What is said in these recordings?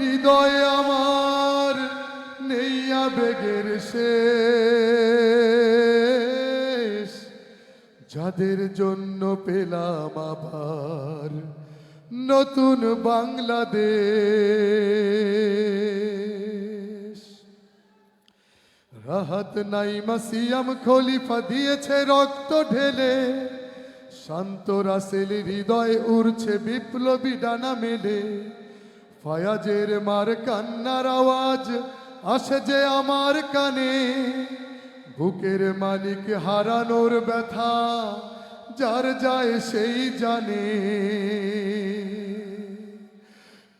হৃদয়ে আমার নেই আবেগের শেষ। যাদের জন্য পেলাম আবার নতুন বাংলাদেশ। রাহাত নাইমা সিয়াম খলিফা দিয়েছে রক্ত ঢেলে। শান্ত রাসেল হৃদয় উড়ছে বিপ্লবী ডানা মেলে। ফায়াজের মার কান্নার আওয়াজ আসে যে আমার কানে। বুকের মালিক হারানোর ব্যথা, যার যায় সেই জানে।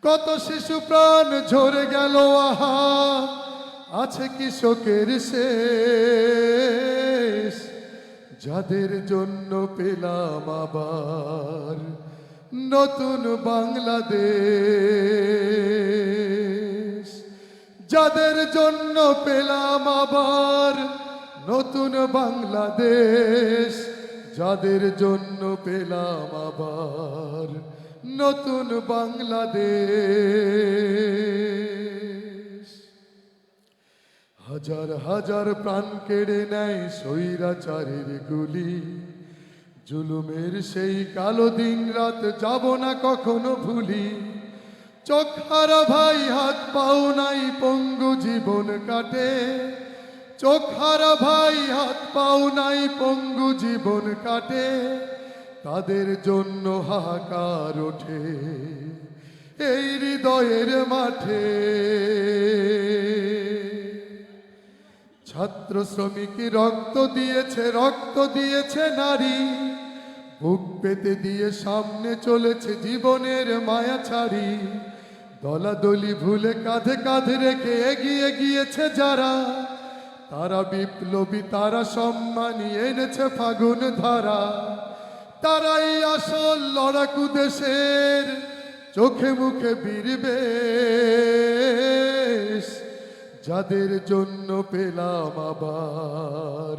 কত শিশু প্রাণ ঝরে গেল, আহা, আছে কৃষকের শেষ। যাদের জন্য পেলাম আবার নতুন বাংলাদেশ। যাদের জন্য পেলাম আবার নতুন বাংলাদেশ। যাদের জন্য পেলাম আবার নতুন বাংলাদেশ। হাজার হাজার প্রাণ কেড়ে নেয় স্বৈরাচারের গুলি। জুলুমের সেই কালো দিন রাত যাব না কখনো ভুলি। চোখ হারা ভাই, হাত পাও নাই, পঙ্গু জীবন কাটে। চোখ হারা ভাই, হাত পাও নাই, পঙ্গু জীবন কাটে। তাদের জন্য হাহাকার ওঠে এই হৃদয়ের মাঠে। ছাত্র শ্রমিক রক্ত দিয়েছে রক্ত দিয়েছে নারী। বুক পেতে দিয়ে সামনে চলেছে জীবনের মায়া ছাড়ি। দলাদলি ভুলে কাঁধে কাঁধে রেখে এগিয়ে গিয়েছে যারা। তারা বিপ্লবী, তারা সম্মানী, এনেছে ফাগুন ধারা। তারাই আসল লড়াকু দেশের চোখে মুখে বীরবে যাদের জন্য পেলাম আবার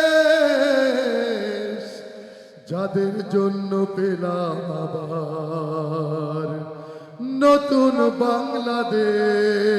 যাদের জন্য পেলাম আবার নতুন বাংলাদেশ।